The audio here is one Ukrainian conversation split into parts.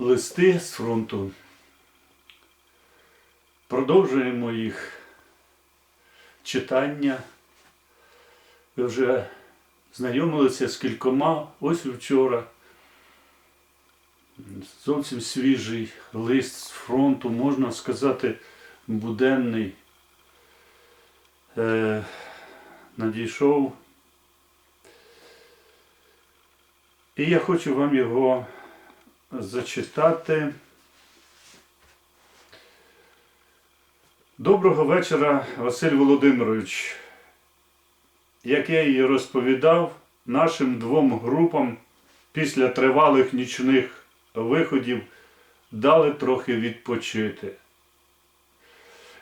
Листи з фронту. Продовжуємо їх читання. Ви вже знайомилися з кількома ось вчора. Зовсім свіжий лист з фронту, можна сказати, буденний. Е, надійшов. І я хочу вам його зачитати. Доброго вечора, Василь Володимирович. Як я і розповідав, нашим двом групам після тривалих нічних виходів дали трохи відпочити.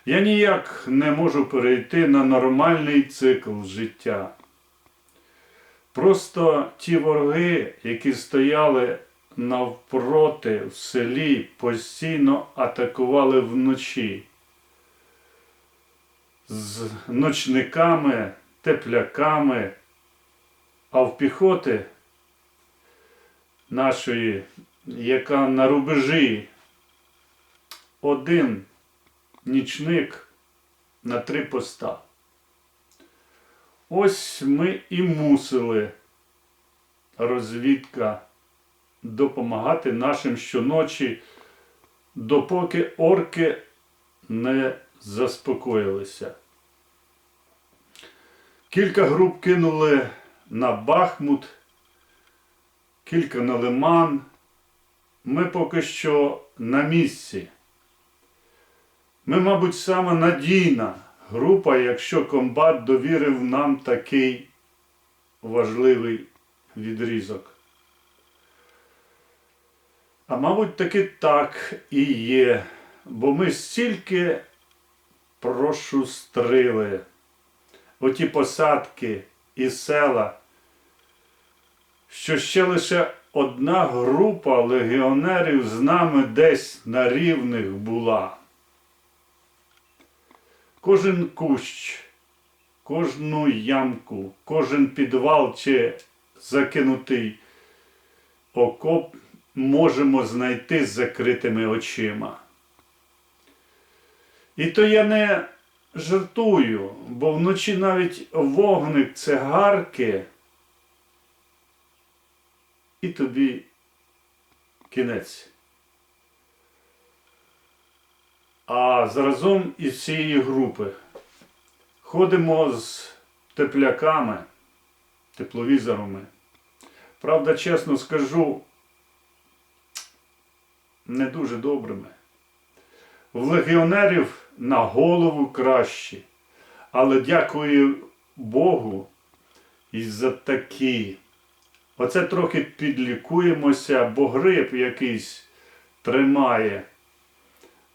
Я ніяк не можу перейти на нормальний цикл життя. Просто ті вороги, які стояли навпроти в селі, постійно атакували вночі. З ночниками, тепляками, а в піхоти нашої, яка на рубежі. Один нічник на три поста. Ось ми і мусили. Розвідка допомагати нашим щоночі, допоки орки не заспокоїлися. Кілька груп кинули на Бахмут, кілька на Лиман. Ми поки що на місці. Ми, мабуть, саме надійна група, якщо комбат довірив нам такий важливий відрізок. А мабуть, таки так і є, бо ми стільки прошустрили оті посадки і села, що ще лише одна група легіонерів з нами десь на рівних була. Кожен кущ, кожну ямку, кожен підвал чи закинутий окоп можемо знайти з закритими очима. І то я не жартую, бо вночі навіть вогник цигарки, і тобі кінець. А заразом із цієї групи ходимо з тепляками, тепловізорами. Правда, чесно скажу, не дуже добрими. В легіонерів на голову кращі. Але дякую Богу і за такі. Оце трохи підлікуємося, бо грип якийсь тримає.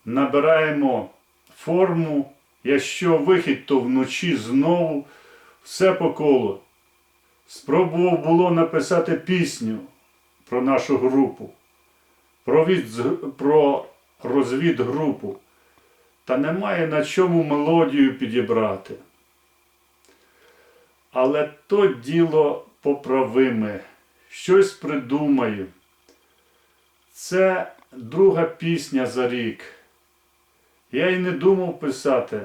Набираємо форму. Якщо вихід, то вночі знову все по колу. Спробував було написати пісню про нашу групу, про, від... про розвідгрупу. Та немає на чому мелодію підібрати. Але то діло поправиме, щось придумаю. Це друга пісня за рік. Я й не думав писати.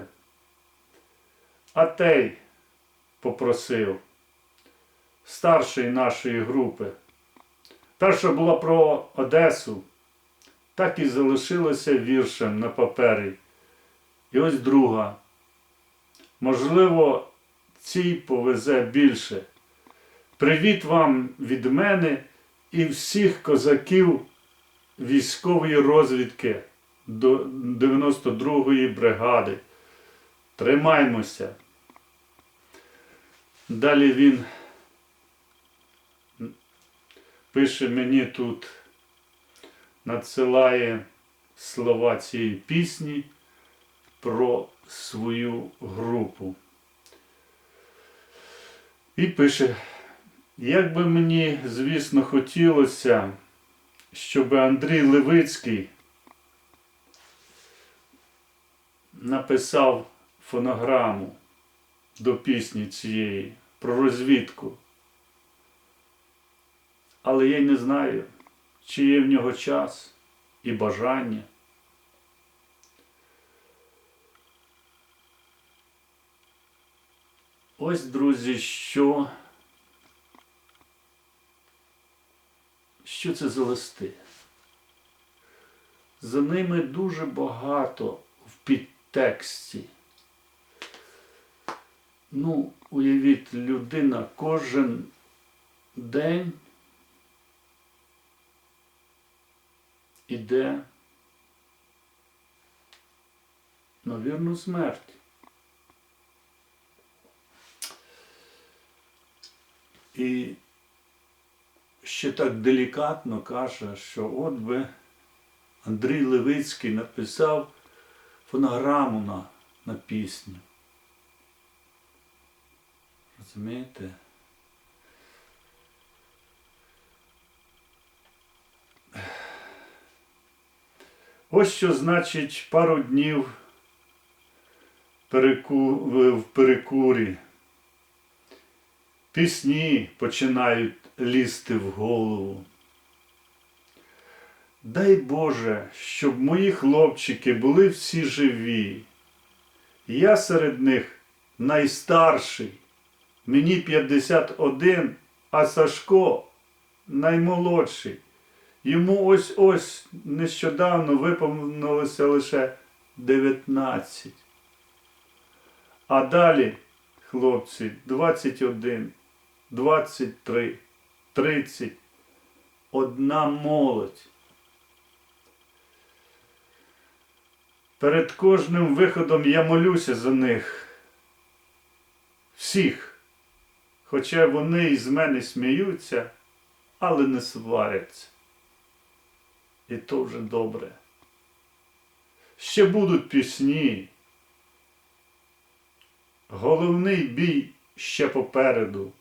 А тей попросив, старший нашої групи. Перша була про Одесу, так і залишилася віршем на папері. І ось друга. Можливо, цій повезе більше. Привіт вам від мене і всіх козаків військової розвідки до 92-ї бригади. Тримаймося. Далі він пише мені тут, надсилає слова цієї пісні про свою групу. І пише, як би мені, звісно, хотілося, щоб Андрій Левицький написав фонограму до пісні цієї про розвідку. Але я й не знаю, чи є в нього час. і бажання. Ось, друзі, що, що це за листи? За ними дуже багато в підтексті. Ну, уявіть, людина кожен день іде на вірну смерть. І ще так делікатно каже, що от би Андрій Левицький написав фонограму на, на пісню. Розумієте? Ось що значить пару днів в перекурі. Пісні починають лізти в голову. Дай Боже, щоб мої хлопчики були всі живі. Я серед них найстарший. Мені 51, а Сашко наймолодший. Йому ось ось нещодавно виповнилося лише 19. А далі, хлопці, 21, 23, 30. Одна молодь. Перед кожним виходом я молюся за них. Всіх. Хоча вони із мене сміються, але не сваряться. І то вже добре. Ще будуть пісні. Головний бій ще попереду.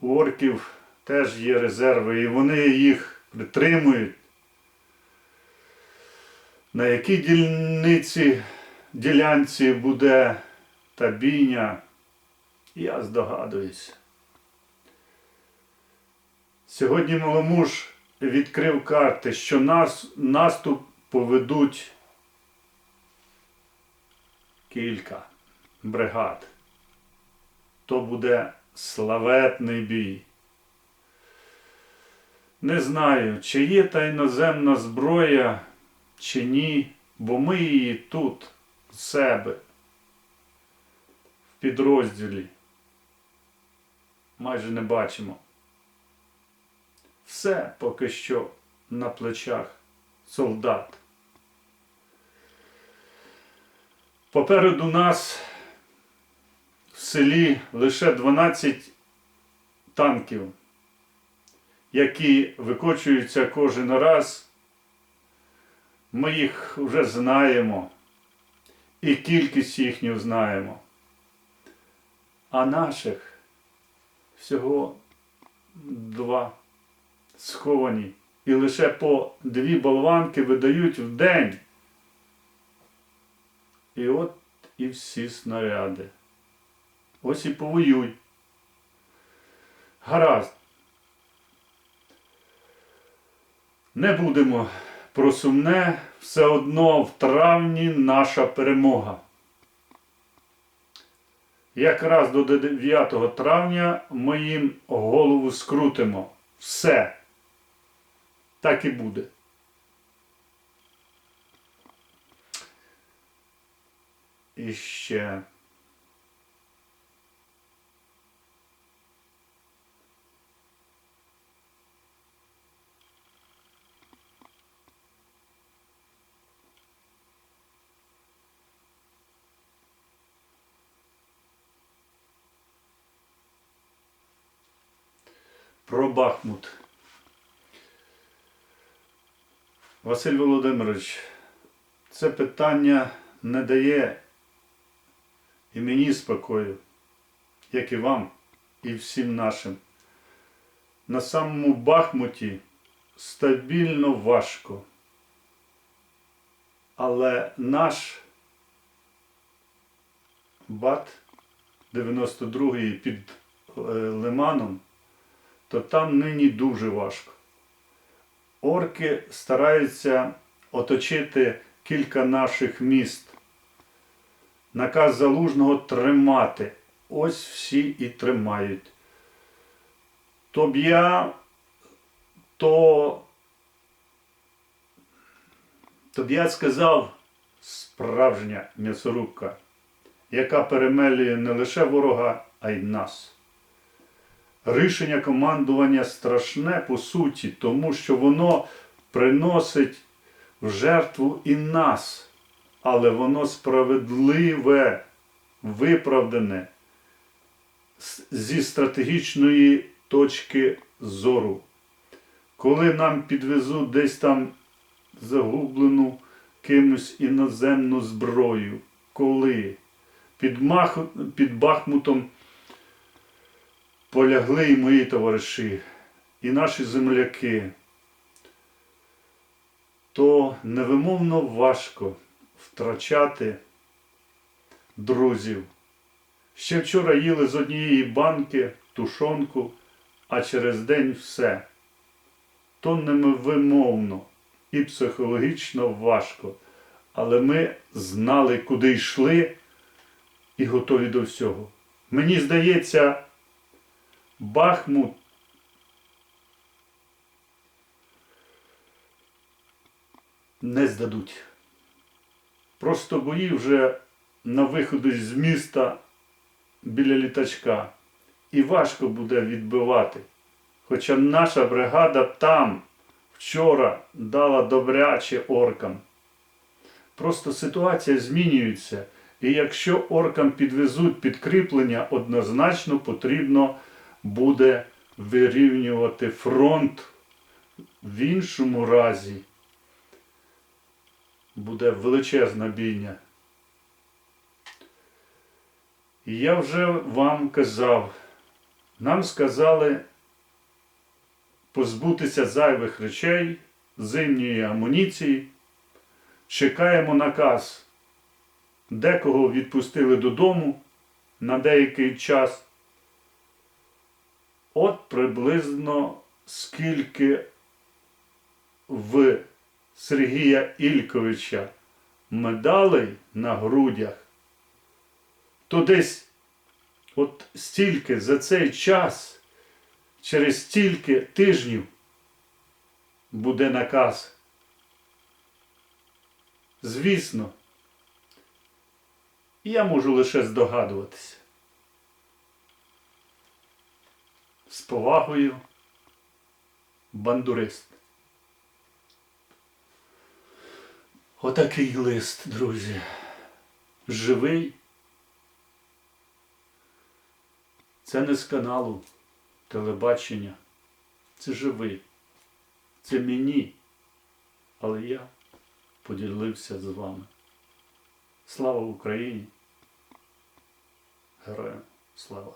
У орків теж є резерви, і вони їх притримують. На якій дільниці, ділянці буде та бійня, я здогадуюсь. Сьогодні Маломуж відкрив карти, що нас наступ поведуть кілька бригад. То буде славетний бій. Не знаю, чи є та іноземна зброя, чи ні, бо ми її тут, у себе, в підрозділі, майже не бачимо. Все поки що на плечах солдат. Попереду нас в селі лише 12 танків, які викочуються кожен раз. Ми їх вже знаємо і кількість їхню знаємо. А наших всього два сховані. І лише по дві болванки видають в день. І от і всі снаряди. Ось і повоюй. Гаразд. Не будемо про сумне, все одно в травні наша перемога. Якраз до 9 травня ми їм голову скрутимо. Все. Так і буде. І ще. Про Бахмут. Василь Володимирович, це питання не дає і мені спокою, як і вам, і всім нашим. На самому Бахмуті стабільно важко. Але наш бат 92-й під е, Лиманом, то там нині дуже важко. Орки стараються оточити кілька наших міст. Наказ залужного тримати. Ось всі і тримають. То б то, то б я сказав справжня м'ясорубка, яка перемелює не лише ворога, а й нас. Рішення командування страшне по суті, тому що воно приносить в жертву і нас, але воно справедливе, виправдане зі стратегічної точки зору. Коли нам підвезуть десь там загублену кимось іноземну зброю, коли під, Мах... під Бахмутом полягли і мої товариші, і наші земляки, то невимовно важко втрачати друзів. Ще вчора їли з однієї банки тушонку, а через день все. То невимовно і психологічно важко. Але ми знали, куди йшли і готові до всього. Мені здається, Бахмут не здадуть. Просто бої вже на виході з міста біля літачка. І важко буде відбивати. Хоча наша бригада там вчора дала добряче оркам. Просто ситуація змінюється. І якщо оркам підвезуть підкріплення, однозначно потрібно буде вирівнювати фронт. В іншому разі буде величезна бійня. І я вже вам казав, нам сказали позбутися зайвих речей, зимньої амуніції. Чекаємо наказ. Декого відпустили додому на деякий час. От приблизно скільки в Сергія Ільковича медалей на грудях, то десь от стільки за цей час, через стільки тижнів буде наказ. Звісно, я можу лише здогадуватися. З повагою бандурист. Отакий лист, друзі. Живий. Це не з каналу телебачення. Це живий. Це мені. Але я поділився з вами. Слава Україні! Героям слава!